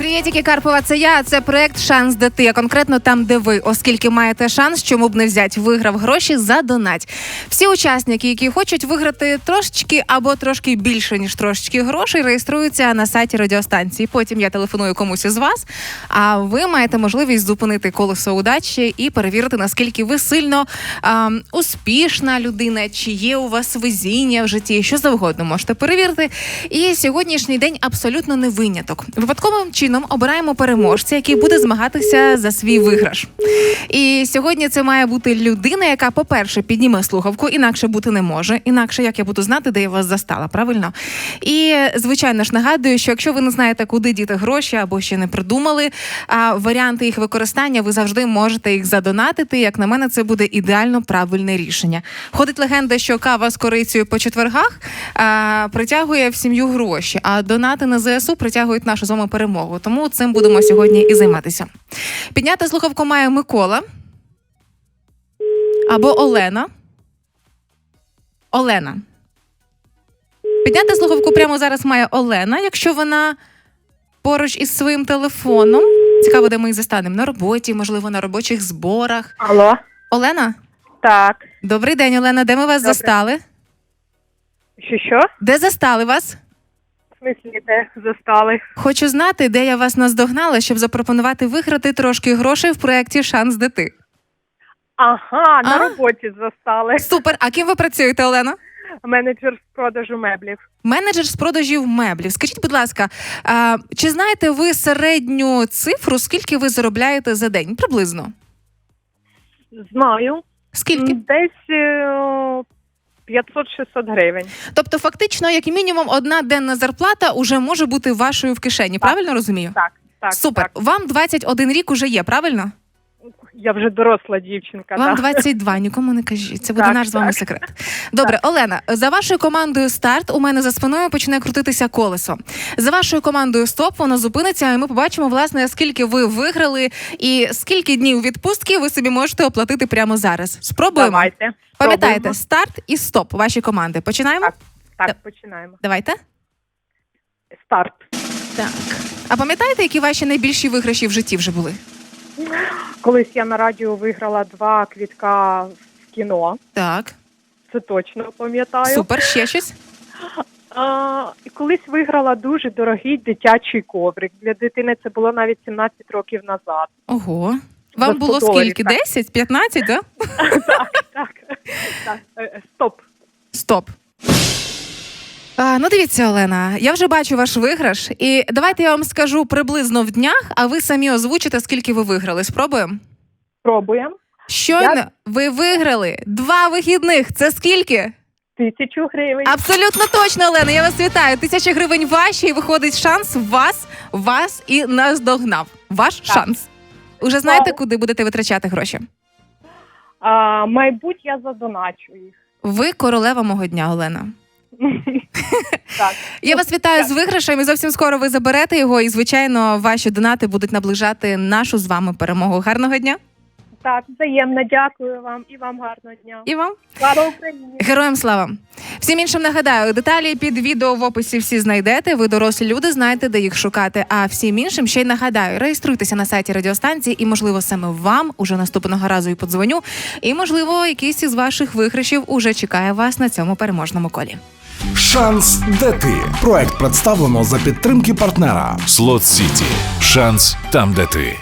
Привітики, Карпова, це я. Це проект Шанс де. А конкретно там, де ви, оскільки маєте шанс, чому б не взять, виграв гроші за донать. Всі учасники, які хочуть виграти трошечки або трошки більше ніж трошечки грошей, реєструються на сайті радіостанції. Потім я телефоную комусь із вас. А ви маєте можливість зупинити колесо удачі і перевірити, наскільки ви сильно а, успішна людина, чи є у вас везіння в житті, що завгодно можете перевірити. І сьогоднішній день абсолютно не виняток. Випадковим чином обираємо переможця, який буде змагатися за свій виграш. І сьогодні це має бути людина, яка, по-перше, підніме слухавку, інакше бути не може. Інакше як я буду знати, де я вас застала, правильно? І звичайно ж нагадую, що якщо ви не знаєте, куди діти гроші або ще не придумали а, варіанти їх використання, ви завжди можете їх задонатити. Як на мене, це буде ідеально правильне рішення. Ходить легенда, що кава з корицею по четвергах а, притягує в сім'ю гроші, а донати на ЗСУ притягують нашу з вами перемогу. Тому цим будемо сьогодні і займатися. Підняти слухавку має Микола або Олена. Олена. Підняти слухавку прямо зараз має Олена, якщо вона поруч із своїм телефоном. Цікаво, де ми її застанемо на роботі, можливо, на робочих зборах. Алло, Олена, так. добрий день, Олена. Де ми вас Добре. застали? Що що? Де застали вас? Де застали? Хочу знати, де я вас наздогнала, щоб запропонувати виграти трошки грошей в проєкті Шанс дити. Ага, на А? роботі застали. Супер. А ким ви працюєте, Олена? Менеджер з продажу меблів. Менеджер з продажів меблів. Скажіть, будь ласка, а, чи знаєте ви середню цифру, скільки ви заробляєте за день? Приблизно. Знаю. Скільки? Десь е, 500-600 гривень. Тобто, фактично, як мінімум, одна денна зарплата уже може бути вашою в кишені. Правильно розумію? Так, так. Супер. Так. Вам 21 рік уже є, правильно? Я вже доросла дівчинка. Вам так. 22, нікому не кажіть. Це буде Так, наш з вами так. секрет. Добре, Олена, за вашою командою старт у мене за спиною почне крутитися колесо. За вашою командою стоп, воно зупиниться, і ми побачимо, власне, скільки ви виграли і скільки днів відпустки ви собі можете оплатити прямо зараз. Спробуємо. Давайте. Пам'ятаєте, старт і стоп ваші команди. Починаємо? Так. Так, Да. починаємо. Давайте. Старт. Так. А пам'ятаєте, які ваші найбільші виграші в житті вже були? Колись я на радіо виграла два квітка в кіно. Так, Це точно пам'ятаю. супер, ще щось. А, і колись виграла дуже дорогий дитячий коврик. Для дитини це було навіть 17 років назад. Ого. Вам було доларів, скільки? так. 10? 15, так? так, так, так. Е, Стоп. Стоп. А, ну, дивіться, Олена, я вже бачу ваш виграш, і давайте я вам скажу приблизно в днях, а ви самі озвучите, скільки ви виграли. Спробуємо? Пробуємо. Щойно Я- ви виграли два вихідних. Це скільки? Тисячу гривень. Абсолютно точно, Олена. Я вас вітаю. Тисяча гривень ваші, і виходить шанс вас, вас і наздогнав. Ваш шанс. Уже знаєте, куди будете витрачати гроші? А, майбуть я задоначу їх. Ви королева мого дня, Олена. Так. Я вас вітаю з виграшем і зовсім скоро ви заберете його. І звичайно, ваші донати будуть наближати нашу з вами перемогу. Гарного дня так, взаємно дякую вам і вам гарного дня. і вам Слава Україні! героям слава! Всім іншим нагадаю, деталі під відео в описі всі знайдете. Ви дорослі люди, знаєте, де їх шукати. А всім іншим ще й нагадаю, реєструйтеся на сайті радіостанції, і можливо саме вам уже наступного разу і подзвоню. І можливо, якийсь із ваших виграшів уже чекає вас на цьому переможному колі. Шанс де ти. Проект представлено за підтримки партнера. Слот Сіті. Шанс там, де ти.